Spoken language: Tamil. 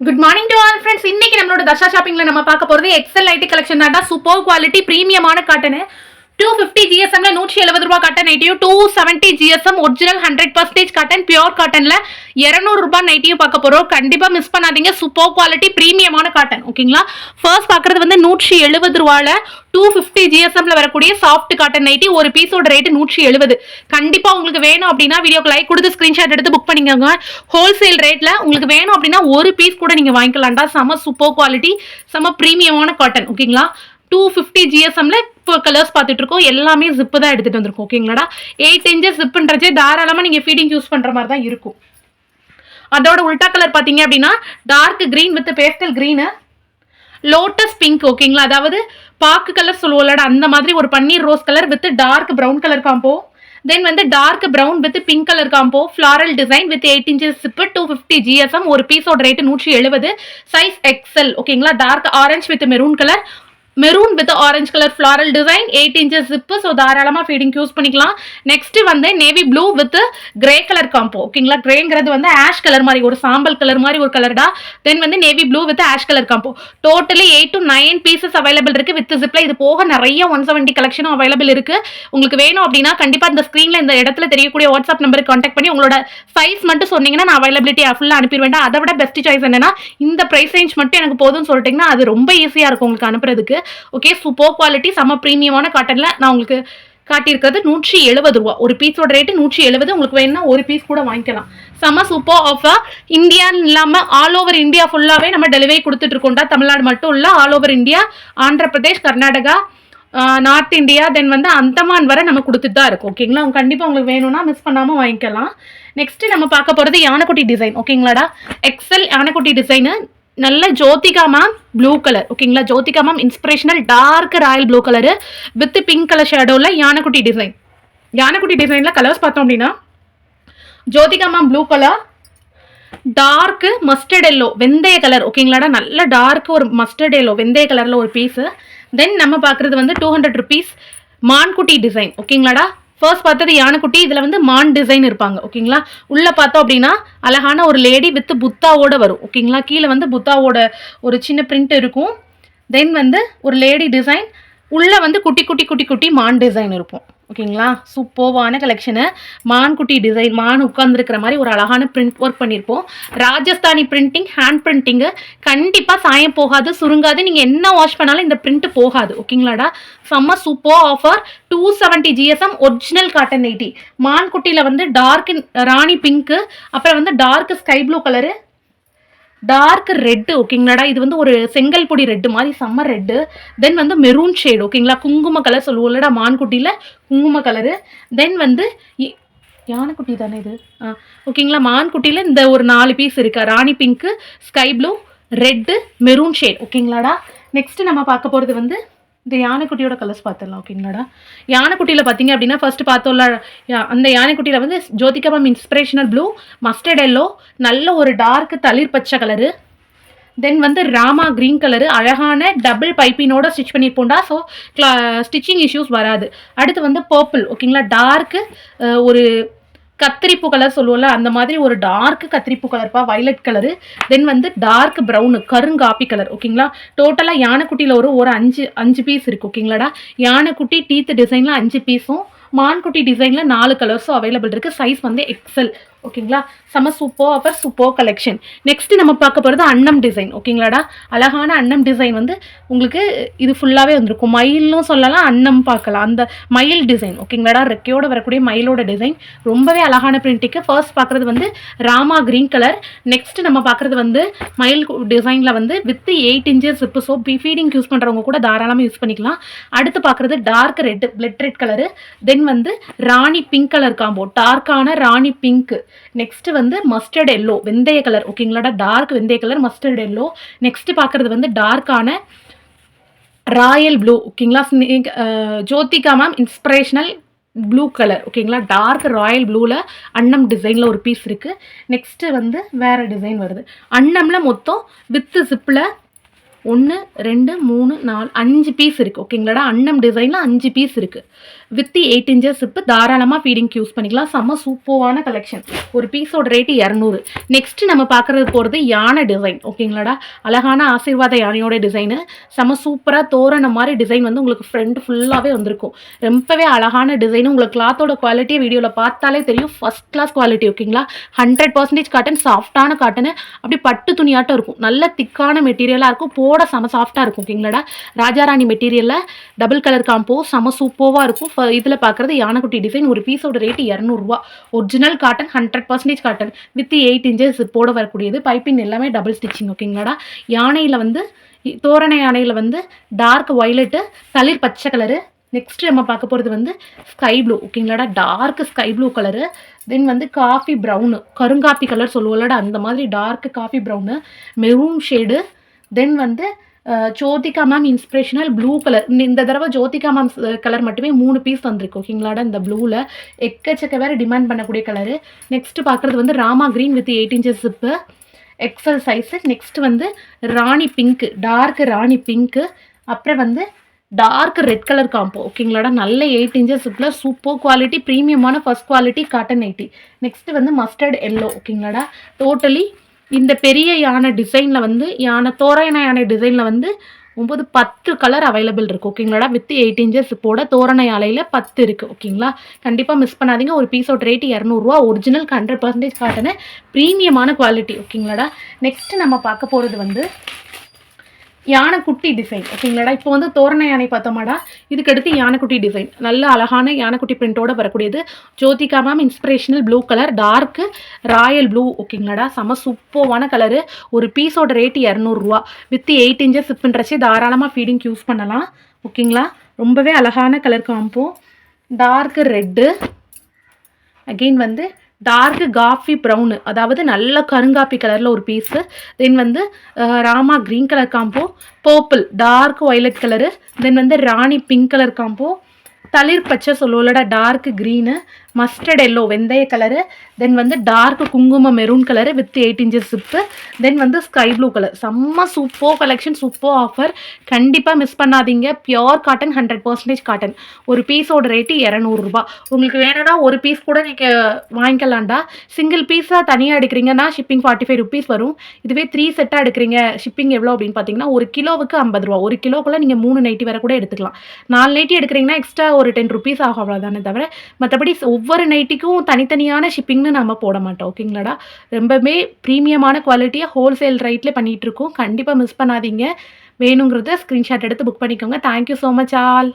Good morning to all friends இன்னைக்கு நம்மளோட தர்ஷா ஷாப்பிங்கில் நம்ம பார்க்க போகிறது எக்ஸல் ஐடி கலெக்ஷன் தான். சூப்பர் குவாலிட்டி பிரீமியமான காட்டனு டூ ஃபிஃப்டி ஜிஎஸ்எம்ல நூற்றி எழுபது ரூபா cotton நைட்டியும் two seventy GSM original hundred percentage cotton pure காட்டன்ல இரநூறு ரூபாய் நைட்டியும் பார்க்க போறோம். கண்டிப்பா மிஸ் பண்ணாதீங்க. சூப்பர் குவாலிட்டி பிரீமியமான காட்டன் ஓகேங்களா ஃபர்ஸ்ட் பாக்குறது வந்து நூற்றி எழுபது ரூபாயில டூ ஃபிஃப்டி ஜிஎஸ்எம்ல வரக்கூடிய சாஃப்ட் காட்டன் நைட்டி ஒரு பீஸோட ரேட்டு நூற்றி எழுபது. கண்டிப்பா உங்களுக்கு வேணும் அப்படின்னா வீடியோக்கு லைக் கொடுத்து ஸ்கிரீன்ஷாட் எடுத்து புக் பண்ணிக்கோங்க. ஹோல்சேல் ரேட்ல உங்களுக்கு வேணும் அப்படின்னா ஒரு பீஸ் கூட நீங்க வாங்கிக்கலாம்டா. செம சூப்பர் குவாலிட்டி செம பிரீமியமான காட்டன் ஓகேங்களா டூ ஃபிஃப்டி ஜிஎஸ்எம்ல ஃபோர் கலர்ஸ் பார்த்துட்டு இருக்கோம் எல்லாமே ஜிப்பு தான் எடுத்துட்டு வந்திருக்கோம் ஓகேங்களாடா? எயிட் இன்ச்சஸ் ஜிப்புன்றதே தாராளமாக நீங்கள் ஃபீடிங் யூஸ் பண்ணுற மாதிரி தான் இருக்கும். அதோட உல்டா கலர் பார்த்தீங்க அப்படின்னா dark green with pastel green lotus pink ஓகேங்களா? அதாவது பாக்கு கலர் சொல்லுவோம்லடா அந்த மாதிரி ஒரு பன்னீர் rose colour with dark brown colour combo then வந்து dark brown with pink colour combo floral design with eight inches zip two fifty GSM ஒரு பீஸோட ரேட்டு நூற்றி எழுபது சைஸ் எக்ஸல் ஓகேங்களா? Dark orange with maroon colour maroon with orange colour floral design eight inches zip so தாராளமாக ஃபீடிங் யூஸ் பண்ணிக்கலாம். நெக்ஸ்ட் வந்து navy blue with grey colour combo ஓகேங்களா கிரேங்கிறது வந்து ஆஷ் கலர் மாதிரி ஒரு சாம்பல் கலர் மாதிரி ஒரு கலர்டா தென் வந்து navy blue with ash colour combo totally eight to nine pieces available இருக்கு வித் ஜிப்ல இது போக நிறைய ஒன் செவன்ட்டி கலெக்ஷனும் அவைலபிள் இருக்கு. உங்களுக்கு வேணும் அப்படின்னா கண்டிப்பாக இந்த ஸ்க்ரீனில் இந்த இடத்துல தெரியக்கூடிய வாட்ஸ்அப் நம்பருக்கு காண்டாக்ட் பண்ணி உங்களோட சைஸ் மட்டும் சொன்னீங்கன்னா நான் அவைலபிலிட்டி ஃபுல்லாக அனுப்பிடுவேன். அதை விட பெஸ்ட் சாய்ஸ் என்னன்னா இந்த ப்ரைஸ் ரேஞ்ச் மட்டும் எனக்கு போதும்னு சொல்லிட்டீங்கன்னா அது ரொம்ப ஈஸியாக இருக்கும் உங்களுக்கு அனுப்புறதுக்கு. ஓகே சூப்பர் குவாலிட்டி செம்ம ப்ரீமியமான காட்டனில் நான் உங்களுக்கு காட்டியிருக்கிறது நூற்றி எழுபது ரூபா. ஒரு பீஸோட ரேட்டு நூற்றி எழுபது உங்களுக்கு வேணும்னா ஒரு பீஸ் கூட வாங்கிக்கலாம். செம்ம சூப்பர் ஆஃபர் இந்தியான்னு இல்லாமல் ஆல் ஓவர் இந்தியா ஃபுல்லாகவே நம்ம டெலிவரி கொடுத்துட்ருக்கோம்டா. தமிழ்நாடு மட்டும் இல்லை all over India Andhra Pradesh Karnataka north India then வந்து அந்தமான் வரை நம்ம கொடுத்துட்டு தான் இருக்கும். ஓகேங்களா கண்டிப்பாக உங்களுக்கு வேணும்னா மிஸ் பண்ணாமல் வாங்கிக்கலாம். நெக்ஸ்ட்டு நம்ம பார்க்க போகிறது யானைக்குட்டி டிசைன் ஓகேங்களாடா எக்ஸல் யானைக்குட்டி டிசைனு நல்ல ஜோதிகா மேம் ப்ளூ கலர் ஓகேங்களா Jyothika ma'am inspirational dark royal blue colour with pink colour ஷேடோவில் யானைக்குட்டி டிசைன் யானைக்குட்டி டிசைனில் கலர்ஸ் பார்த்தோம் அப்படின்னா Jyothika ma'am blue colour dark mustard yellow வெந்தய கலர் ஓகேங்களாடா நல்ல டார்க் ஒரு மஸ்டர்ட் எல்லோ வெந்தய கலரில் ஒரு பீஸு தென் நம்ம பார்க்குறது வந்து டூ ஹண்ட்ரட் ருபீஸ் மான்குட்டி டிசைன் ஓகேங்களாடா ஃபர்ஸ்ட் பார்த்தது யானைக்குட்டி இதில் வந்து மான் டிசைன் இருப்பாங்க ஓகேங்களா? உள்ளே பார்த்தோம் அப்படின்னா அழகான ஒரு லேடி வித் புத்தாவோட வரும் ஓகேங்களா? கீழே வந்து புத்தாவோட ஒரு சின்ன பிரிண்ட் இருக்கும். தென் வந்து ஒரு லேடி டிசைன் உள்ளே வந்து குட்டி குட்டி குட்டி குட்டி மான் டிசைன் இருக்கும். ஓகேங்களா? சூப்பர்வான கலெக்ஷனு மான்குட்டி டிசைன் மான் உட்கார்ந்துருக்கிற மாதிரி ஒரு அழகான பிரிண்ட் ஒர்க் பண்ணியிருப்போம் ராஜஸ்தானி பிரிண்டிங் ஹேண்ட் பிரிண்டிங்கு கண்டிப்பாக சாயம் போகாது சுருங்காது. நீங்கள் என்ன வாஷ் பண்ணாலும் இந்த பிரிண்ட் போகாது. ஓகேங்களாடா? செம்ம super offer two seventy GSM original cotton nighty மான்குட்டியில் வந்து டார்க் ராணி பிங்க்கு அப்புறம் வந்து dark sky blue colour dark red ஓகேங்களாடா இது வந்து ஒரு செங்கல் பொடி ரெட்டு மாதிரி செம்ம ரெட்டு தென் வந்து மெரூன் ஷேடு ஓகேங்களா குங்கும கலர் சொல்லுவோம்லடா மான்குட்டியில் குங்கும கலரு தென் வந்து யானைக்குட்டி தானே இது? ஆ ஓகேங்களா மான்குட்டியில் இந்த ஒரு நாலு பீஸ் இருக்கா. ராணி pink sky blue red maroon shade ஓகேங்களாடா next நம்ம பார்க்க போகிறது வந்து இந்த யானைக்குட்டியோட கலர்ஸ் பார்த்துடலாம் ஓகேங்களாடா யானைக்குட்டியில் பார்த்தீங்க அப்படின்னா ஃபஸ்ட்டு பார்த்தோம்ல யா- அந்த யானைக்குட்டியில் வந்து Jyothika ma'am inspirational blue mustard yellow நல்ல ஒரு டார்க் தளிர் பச்சை கலரு தென் வந்து ராமா க்ரீன் கலரு அழகான டபுள் பைப்பினோட ஸ்டிச் பண்ணியிருப்போம்டா ஸோ ஸ்டிச்சிங் இஷ்யூஸ் வராது. அடுத்து வந்து பர்பிள் ஓகேங்களா டார்க்கு ஒரு கத்திரிப்பு கலர் சொல்லுவோம்ல அந்த மாதிரி ஒரு டார்க் கத்திரிப்பு கலர்ப்பா வைலட் கலரு தென் வந்து டார்க் ப்ரௌனு கருங்காப்பி கலர் ஓகேங்களா டோட்டலாக யானைக்குட்டியில் ஒரு ஒரு அஞ்சு அஞ்சு பீஸ் இருக்குது ஓகேங்களாடா யானைக்குட்டி டீத் டிசைனில் அஞ்சு பீஸும் மான்குட்டி டிசைனில் நாலு கலர்ஸும் அவைலபிள் இருக்குது சைஸ் வந்து எக்ஸல் ஓகேங்களா? செம சூப்பர் அப்போ சூப்பர் கலெக்ஷன் நெக்ஸ்ட் நம்ம பார்க்க போகிறது அன்னம் டிசைன் ஓகேங்களாடா? அழகான அன்னம் டிசைன் வந்து உங்களுக்கு இது ஃபுல்லாகவே வந்திருக்கும். மயிலும் சொல்லலாம் அன்னம் பார்க்கலாம். அந்த மயில் டிசைன் ஓகேங்களாடா? ரெக்கையோட வரக்கூடிய மயிலோட டிசைன் ரொம்பவே அழகான பிரிண்டிக்கு ஃபர்ஸ்ட் பார்க்குறது வந்து ராமா க்ரீன் கலர் நெக்ஸ்ட் நம்ம பார்க்குறது வந்து மயில் டிசைனில் வந்து வித் எயிட் இன்ச்சஸ் இப்போ ஸோ ஃபீடிங் யூஸ் பண்ணுறவங்க கூட தாராளமாக யூஸ் பண்ணிக்கலாம். அடுத்து பார்க்குறது dark red blood red colour then வந்து ராணி பிங்க் கலர் காம்போ டார்க்கான ராணி பிங்க்கு நெக்ஸ்ட் வந்து மஸ்டர்ட் எல்லோ வெந்தய கலர் ஓகேங்களாடா டார்க் வெந்தய கலர் மஸ்டர்ட் எல்லோ நெக்ஸ்ட் பார்க்குறது வந்து டார்க்கான ராயல் ப்ளூ ஓகேங்களா Jyothika ma'am inspirational blue colour ஓகேங்களா டார்க் ராயல் ப்ளூவில் அன்னம் டிசைனில் ஒரு பீஸ் இருக்குது நெக்ஸ்ட்டு வந்து வேறு டிசைன் வருது. அன்னமில் மொத்தம் வித்து ஜிப்பில் ஒன்று ரெண்டு மூணு நாலு அஞ்சு பீஸ் இருக்குது ஓகேங்களாடா அன்னம் டிசைனில் அஞ்சு பீஸ் இருக்குது வித் எயிட் இன்ச்சஸ் இப்போ தாராளமாக ஃபீடிங்க்கு யூஸ் பண்ணிக்கலாம். செம்ம சூப்பரான கலெக்ஷன் ஒரு பீஸோட ரேட்டு இரநூறு. நெக்ஸ்ட்டு நம்ம பார்க்குறது போகிறது யானை டிசைன் ஓகேங்களாடா அழகான ஆசீர்வாத யானையோட டிசைனு செம்ம சூப்பராக தோரண மாதிரி டிசைன் வந்து உங்களுக்கு ஃப்ரண்ட் ஃபுல்லாகவே வந்திருக்கும். ரொம்பவே அழகான டிசைனு உங்களுக்கு கிளாத்தோட குவாலிட்டி வீடியோவில் பார்த்தாலே தெரியும். ஃபஸ்ட் கிளாஸ் குவாலிட்டி ஓகேங்களா ஹண்ட்ரட் பர்சன்டேஜ் காட்டன் சாஃப்டான காட்டனு அப்படி பட்டு துணியாட்டம் இருக்கும். நல்ல திக்கான மெட்டீரியலாக இருக்கும். போ கூட செம சாஃப்டாக இருக்கும் ஓகேங்களாடா? ராஜாராணி மெட்டீரியலில் டபுள் கலர் காம்போ செம சூப்பராக இருக்கும். இதில் பார்க்குறது யானைக்குட்டி டிசைன் ஒரு பீஸோட ரேட்டு இரநூறுவா. Original cotton hundred percentage cotton with eight inches போட வரக்கூடியது. பைப்பிங் எல்லாமே டபுள் ஸ்டிச்சிங் ஓகேங்களாடா? யானையில் வந்து தோரண யானையில் வந்து டார்க் ஒய்லெட்டு தளிர் பச்சை கலரு நெக்ஸ்ட் நம்ம பார்க்க போகிறது வந்து sky blue ஓகேங்களாடா? Dark sky blue colour then வந்து காஃபி ப்ரௌனு கருங்காப்பி கலர் சொல்லுவோம்லடா அந்த மாதிரி dark coffee brown maroon shade then வந்து Jyothika ma'am inspirational blue colour இந்த தடவை ஜோதிகா மேம் கலர் மட்டுமே மூணு பீஸ் வந்திருக்கு ஓகேங்களாடா இந்த ப்ளூவில் எக்கச்சக்க வேறு டிமாண்ட் பண்ணக்கூடிய கலரு நெக்ஸ்ட் பார்க்குறது வந்து Rama green with eight inches zip XL size next வந்து ராணி பிங்க்கு டார்க் ராணி பிங்க்கு அப்புறம் வந்து டார்க் ரெட் கலர் காம்போ ஓகேங்களாடா நல்ல எயிட் இன்ச்சஸ் இதில் super quality ப்ரீமியமான first quality cotton nighty next வந்து மஸ்டர்ட் எல்லோ ஓகேங்களாடா டோட்டலி இந்த பெரிய யானை டிசைனில் வந்து யானை தோராயண யானை டிசைனில் வந்து ஒம்பது பத்து கலர் அவைலபிள் இருக்குது ஓகேங்களாடா வித் எயிட் இன்ச்சஸ் போட தோரண ஆலையில் பத்து இருக்குது ஓகேங்களா கண்டிப்பாக மிஸ் பண்ணாதீங்க. ஒரு பீஸோட ரேட்டு இரநூறுவா ஒரிஜினல் ஹண்ட்ரட் பர்சன்டேஜ் காட்டின ப்ரீமியமான குவாலிட்டி ஓகேங்களாடா நெக்ஸ்ட் நம்ம பார்க்க போகிறது வந்து யானைக்குட்டி டிசைன் ஓகேங்களாடா? இப்போ வந்து தோரண யானை பார்த்தோமாடா? இதுக்கு அடுத்து யானைக்குட்டி டிசைன் நல்ல அழகான யானைக்குட்டி பிரிண்டோட வரக்கூடியது. Jyothika ma'am inspirational blue colour dark royal blue ஓகேங்களாடா? செம சூப்பர்வான கலரு ஒரு பீஸோட ரேட்டு இரநூறுவா. வித் எயிட் இன்ச்சஸ் சிப்புன்றச்சு தாராளமாக ஃபீடிங் யூஸ் பண்ணலாம். ஓகேங்களா? ரொம்பவே அழகான colour combo dark red again வந்து டார்க் காஃபி ப்ரௌனு அதாவது நல்ல கருங்காப்பி கலரில் ஒரு பீஸு தென் வந்து Rama green colour combo purple dark violet colour then வந்து ராணி பிங்க் கலர் காம்போ தளிர் பச்சை சொல்லுவோம்லடா டார்க் க்ரீனு மஸ்டர்ட் எல்லோ வெந்தய கலரு தென் வந்து டார்க் குங்கும maroon colour with eight inches zip then வந்து ஸ்கை ப்ளூ கலர் செம்ம சூப்பர் கலெக்ஷன் சூப்பர் ஆஃபர் கண்டிப்பாக மிஸ் பண்ணாதீங்க. Pure cotton hundred percentage cotton ஒரு பீஸோட ரேட்டு இரநூறுபா உங்களுக்கு வேணும்னா ஒரு பீஸ் கூட நீங்கள் வாங்கிக்கலாம்டா. சிங்கிள் பீஸாக தனியாக எடுக்கிறீங்கன்னா ஷிப்பிங் ஃபார்ட்டி ஃபைவ் ருபீஸ் வரும். இதுவே த்ரீ செட்டாக எடுக்கிறீங்க. ஷிப்பிங் எவ்வளோ அப்படின்னு பார்த்தீங்கன்னா ஒரு கிலோவுக்கு ஐம்பது ரூபா. ஒரு கிலோக்குள்ளே நீங்கள் மூணு நைட்டி வரை கூட எடுத்துக்கலாம். நாலு நைட்டி எடுக்கிறீங்கன்னா எக்ஸ்ட்ரா ஒரு டென் ருபீஸ் ஆகும் அவ்வளோதானே தவிர மற்றபடி ஒவ்வொரு நைட்டிக்கும் தனித்தனியான ஷிப்பிங்னு நம்ம போட மாட்டோம் ஓகேங்களாடா? ரொம்பவே ப்ரீமியமான குவாலிட்டியாக ஹோல்சேல் ரேட்டில் பண்ணிகிட்ருக்கோம் கண்டிப்பாக மிஸ் பண்ணாதீங்க. வேணுங்கிறத ஸ்க்ரீன்ஷாட் எடுத்து புக் பண்ணிக்கோங்க. Thank you so much all